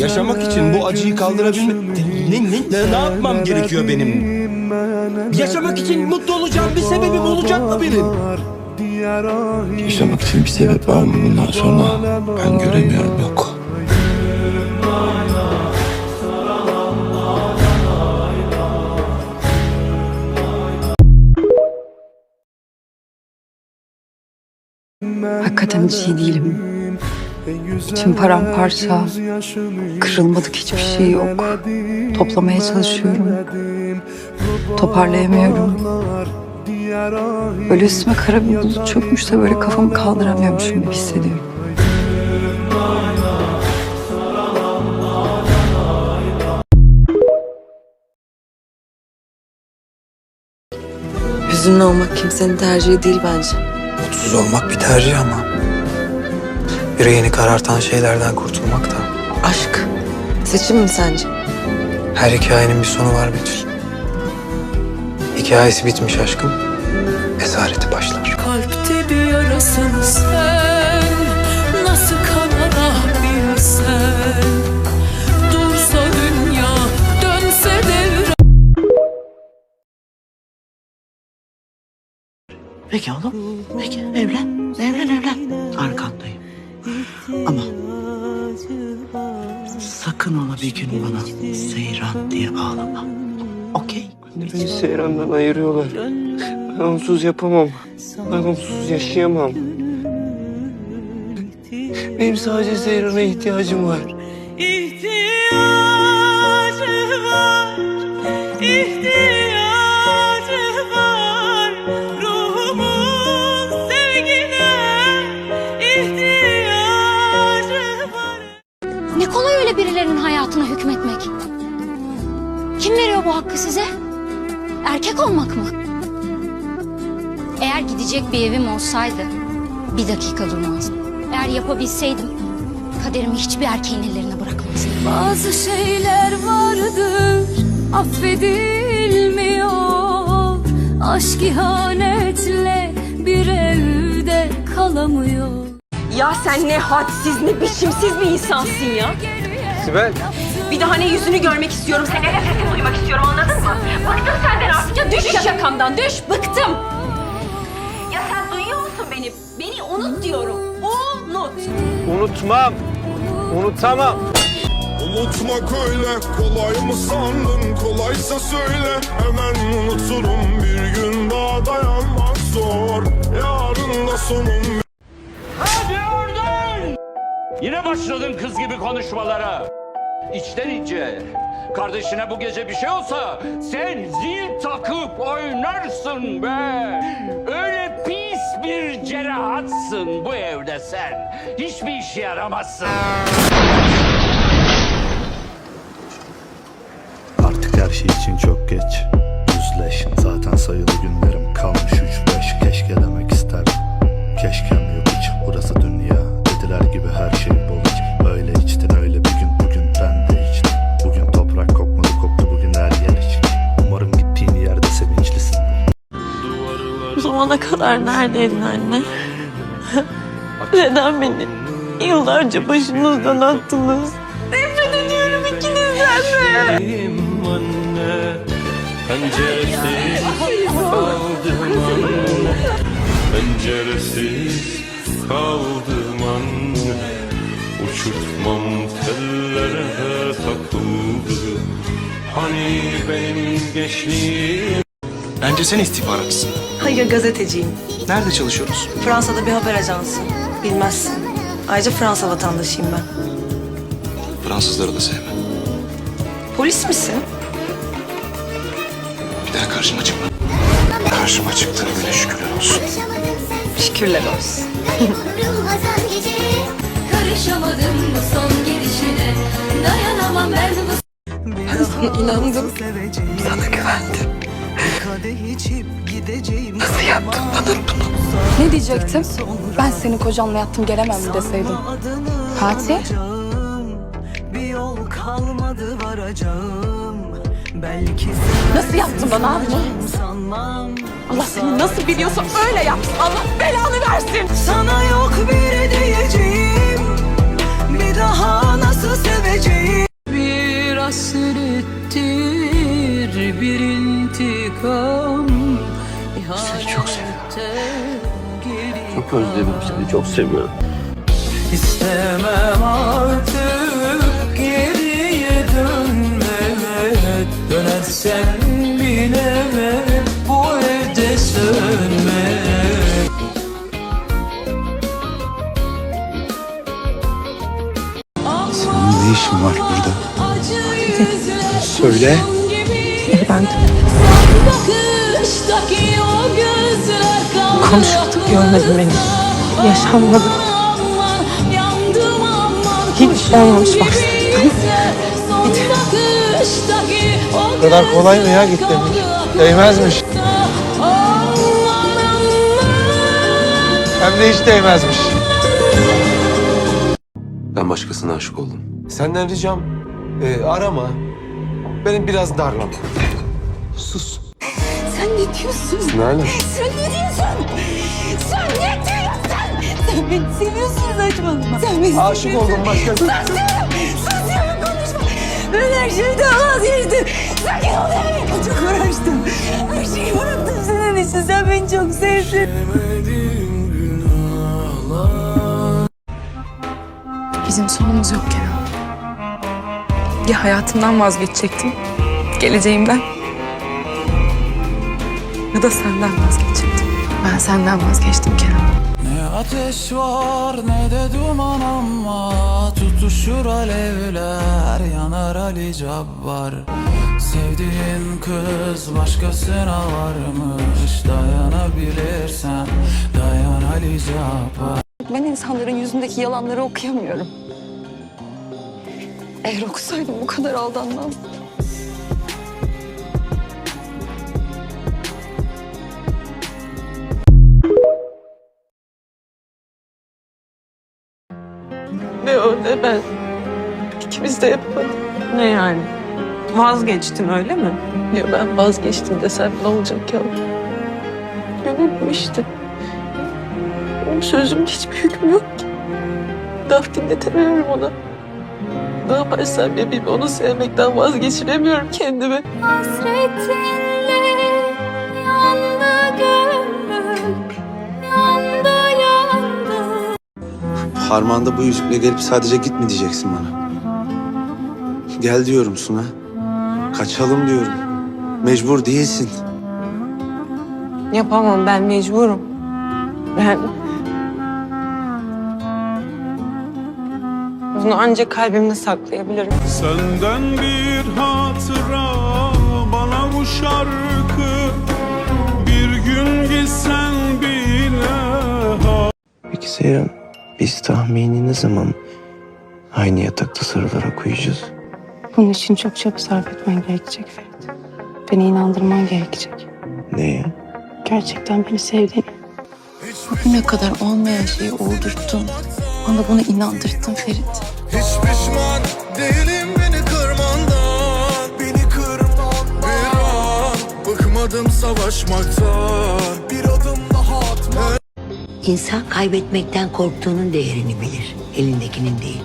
Yaşamak için bu acıyı kaldırabilmek... Ne, ne, ne, ne yapmam gerekiyor benim? Yaşamak için mutlu olacağım bir sebebim olacak mı benim? Yaşamak için bir sebep var mı bundan sonra? Ben göremiyorum yok. Hakikaten iyi değilim. İçim paramparça. Kırılmadık hiçbir şey yok. Toplamaya çalışıyorum. Toparlayamıyorum. Böyle üstüme kara bir bulut çökmüş de böyle kafamı kaldıramıyormuşum gibi hissediyorum. Hüzünlü olmak kimsenin tercihi değil bence. Mutsuz olmak bir tercih ama. Yüreğini karartan şeylerden kurtulmak da. Aşk. Seçim mi sence? Her hikayenin bir sonu var Betül. Hikayesi bitmiş aşkın. Esareti başlar. Kalpte bir yarasın sen Nasıl kanar ah bilsen Dursa dünya dönse devre Peki oğlum. Peki evlen. Evlen evlen. Arkandayım. Ama sakın ola bir gün bana Seyran diye bağlama. Okey? Beni Seyran'dan ayırıyorlar. Ben onsuz yapamam. Ben onsuz yaşayamam. Benim sadece Seyran'a ihtiyacım var. İhtiyacı var İhtiyacı hayatına hükmetmek. Kim veriyor bu hakkı size? Erkek olmak mı? Eğer gidecek bir evim olsaydı bir dakika durmazdım. Eğer yapabilseydim kaderimi hiçbir erkeğin ellerine bırakmazdım. Bazı şeyler vardır affedilmiyor Aşk ihanetle bir evde kalamıyor Ya sen ne hadsiz ne biçimsiz bir insansın ya. Sibel. Bir daha ne yüzünü görmek istiyorum, sen ne sesini duymak istiyorum anladın mı? Bıktım senden artık ya düş yakamdan düş, bıktım. Ya sen duyuyor musun beni? Beni unut diyorum, unut. Unutmam. Unutamam. Unutmak öyle kolay mı sandın kolaysa söyle hemen unuturum bir gün daha dayanmak zor yarın da sonum Hadi oradan! Yine başladın kız gibi konuşmalara. İçten içe. Kardeşine bu gece bir şey olsa sen zil takıp oynarsın be. Öyle pis bir cerahatsın bu evde sen. Hiçbir işe yaramazsın. Artık her şey için çok geç Yüzleş zaten sayılı zamana kadar neredeydin anne? Neden beni yıllarca başınızdan attınız? Nefret ediyorum ikinizden de. anne Penceresiz kaldım anne Penceresiz kaldım anne Uçurtmam tellere takıldı Hani benim gençliğim Bence sen istihbaratçısın. Hayır gazeteciyim. Nerede çalışıyoruz? Fransa'da bir haber ajansı. Bilmezsin. Ayrıca Fransa vatandaşıyım ben. Fransızları da sevmem. Polis misin? Bir daha karşıma çıkma. Karşıma çıktığın güne şükürler olsun. Şükürler olsun. Karışamadım bu son gelişine Dayanamam ben bu İnandım. Sana güvendim. Nasıl yaptın bana bunu? Ne diyecektim? Ben senin kocanla yattım gelemem mi deseydim. Fatih? Nasıl yaptın bana abi? Allah seni nasıl biliyorsa öyle yapsın. Allah belanı versin. Sana yok bir diyeceğim bir daha nasıl seveceğim Bir hasrettir bir intikam Seni çok seviyorum. Çok özledim seni, çok seviyorum. İstemem artık geriye dönmek Dönersen bile bu evde sönmek Senin ne işin var burada? Söyle. Konuşuyorduk görmedin beni. Yaşanmadı. Hiç olmamış bak. Bu kadar kolay mı ya git demek? Değmezmiş. Hem de hiç değmezmiş. Ben başkasına aşık oldum. Senden ricam e, arama. Beni biraz darlama. Sus. Sen ne diyorsun? Nalan. Sen ne diyorsun? Sen ne diyorsun? Sen beni seviyorsun saçmalama. Sen beni Aşık seviyorsun. oldum başka. Sus diyorum. Sus diyorum konuşma. Ben her şeyden vazgeçtim. Sakin ol yani. Çok uğraştım. Her şeyi bıraktım senin için. Sen beni çok sevdin. Bizim sonumuz yok Kenan. Ya hayatımdan vazgeçecektim, geleceğimden. Ya da senden vazgeçecektim. Ben senden vazgeçtim Kenan. Ne ateş var ne de duman ama Tutuşur alevler yanar Ali Cabbar Sevdiğin kız başkasına varmış Dayanabilirsen dayan Ali Cabbar Ben insanların yüzündeki yalanları okuyamıyorum. Eğer okusaydım bu kadar aldanmazdım. De yapamadık. Ne yani? Vazgeçtin öyle mi? Ya ben vazgeçtim desem ne olacak ya? Gönül bu işte. Benim sözümün hiçbir hükmü yok ki. Laf dinletemiyorum ona. Ne yaparsam yapayım onu sevmekten vazgeçiremiyorum kendimi. Hasretinle yandı gönlüm Yandı yandı Harmanda bu yüzükle gelip sadece git mi diyeceksin bana? Gel diyorum Suna. Kaçalım diyorum. Mecbur değilsin. Yapamam ben mecburum. Ben... Bunu ancak kalbimde saklayabilirim. Senden bir hatıra bana bu şarkı Bir gün gitsen bile Peki Seyran, biz tahmini ne zaman aynı yatakta sarılarak uyuyacağız? Bunun için çok çaba sarf etmen gerekecek Ferit. Beni inandırman gerekecek. Neye? Gerçekten beni sevdiğini. Bugüne kadar olmayan şeyi oldurttun. Bana bunu inandırttın Ferit. Hiç pişman değilim beni kırmandan Beni kırman bir an Bıkmadım savaşmaktan Bir adım daha atma İnsan kaybetmekten korktuğunun değerini bilir, elindekinin değil.